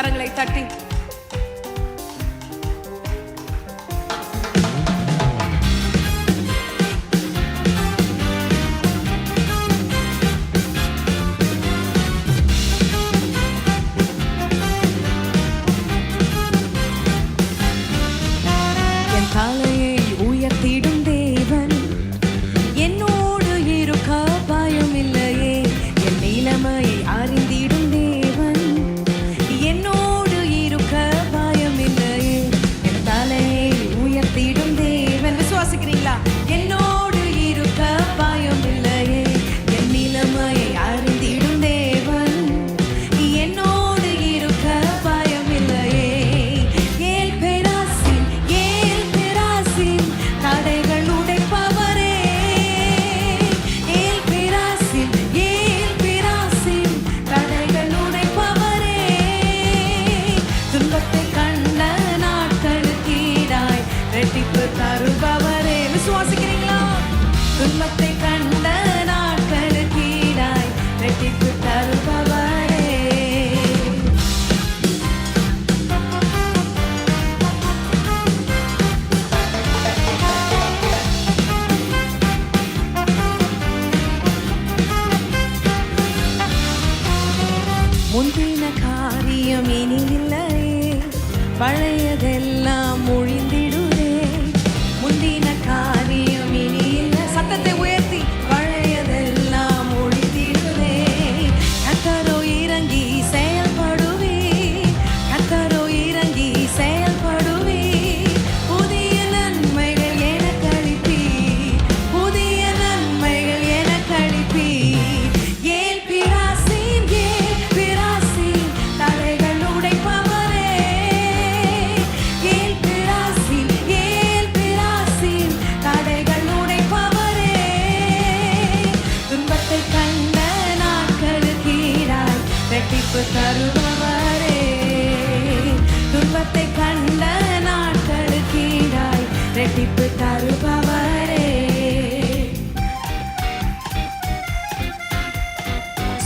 கரங்களை தட்டி தருபவரே. விசுவாசிக்கிறீங்களா துன்பத்தை கண்ட நாட்களுக்கு ஈடாய் ரெட்டிப்பு தருபவர். முந்தின காரியம் இனி இல்லை பழையதெல்லாம் ஒழிந்திட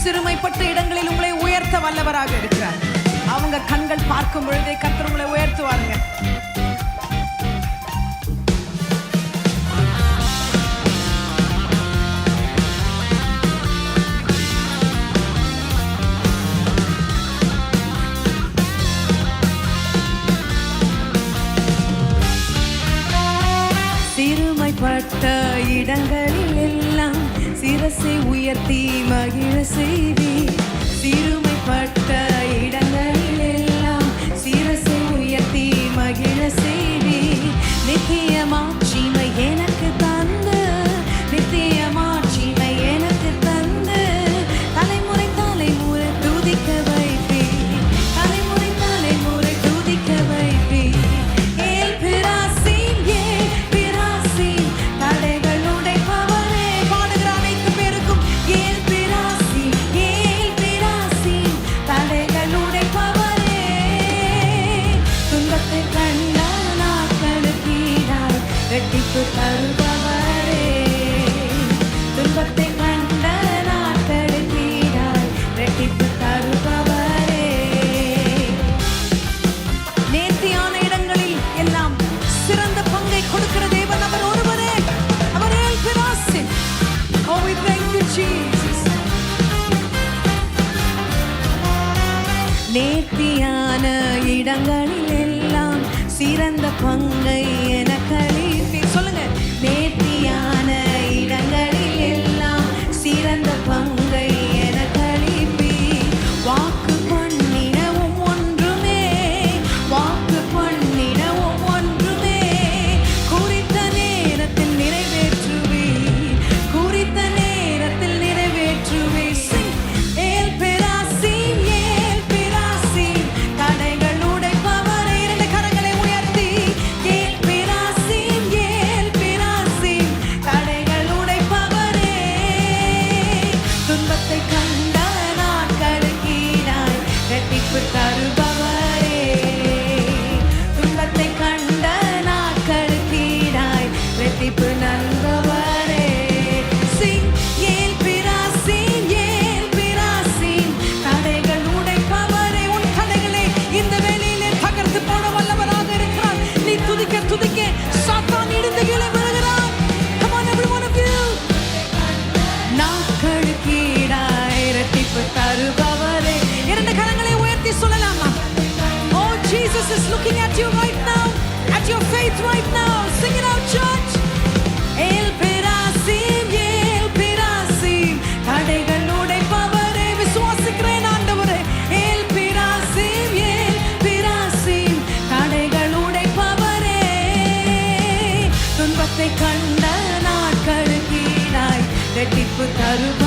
சிறுமைப்பட்ட இடங்களில் உங்களை உயர்த்த வல்லவராக இருக்கிறார். அவங்க கண்கள் பார்க்கும் பொழுதே கத்தர் உங்களை உயர்த்துவாருங்க. பட்ட இடங்களில் சிரசை உயர்த்தி மகிழ செய்தி. சிறுமைப்பட்ட இடம் பிறந்த பங்கு is looking at you right now, at your faith right now. Sing it out, church. Él பெராசீம் ஏல் பெராசீம் தடைகள் உடைப்பவரே விசுவாசிக்கிறேன் ஆண்டவரே. ஏல் பெராசீம் ஏல் பெராசீம் தடைகள் உடைப்பவரே துன்பத்தை கண்ட நாட்களுக்கு இரட்டிப்பு தருவ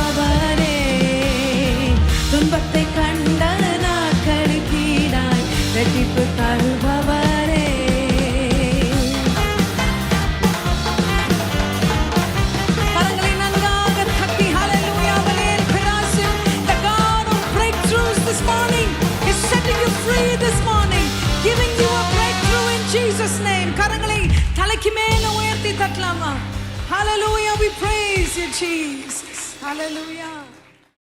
you free this morning giving you a breakthrough in Jesus name கரங்களை தலைக்கு மேல உயர்த்தி தட்டலாமா hallelujah we praise you Jesus hallelujah